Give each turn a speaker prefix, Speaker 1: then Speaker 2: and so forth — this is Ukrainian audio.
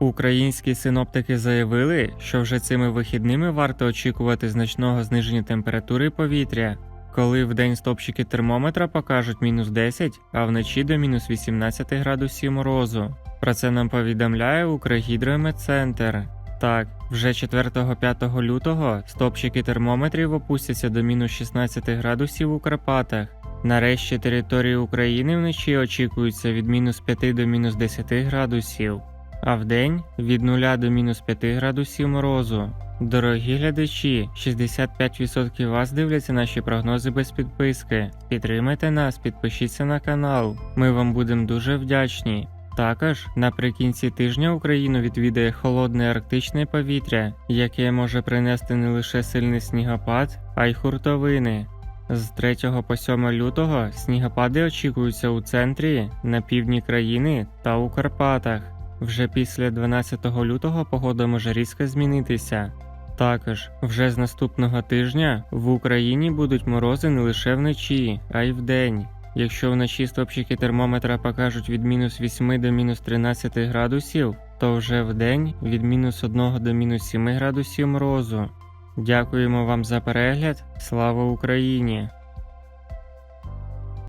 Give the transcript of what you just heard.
Speaker 1: Українські синоптики заявили, що вже цими вихідними варто очікувати значного зниження температури повітря, коли вдень стопчики термометра покажуть мінус 10, а вночі до мінус 18 градусів морозу. Про це нам повідомляє Укргідрометцентр. Так, вже 4-5 лютого стопчики термометрів опустяться до мінус 16 градусів у Карпатах. Нарешті території України вночі очікується від мінус 5 до мінус 10 градусів, а вдень від 0 до мінус 5 градусів морозу. Дорогі глядачі, 65% вас дивляться наші прогнози без підписки. Підтримайте нас, підпишіться на канал. Ми вам будемо дуже вдячні. Також наприкінці тижня Україну відвідає холодне арктичне повітря, яке може принести не лише сильний снігопад, а й хуртовини. З 3 по 7 лютого снігопади очікуються у центрі, на півдні країни та у Карпатах. Вже після 12 лютого погода може різко змінитися. Також вже з наступного тижня в Україні будуть морози не лише вночі, а й вдень. Якщо вночі стопчики термометра покажуть від мінус 8 до мінус 13 градусів, то вже вдень від мінус 1 до мінус 7 градусів морозу. Дякуємо вам за перегляд. Слава Україні!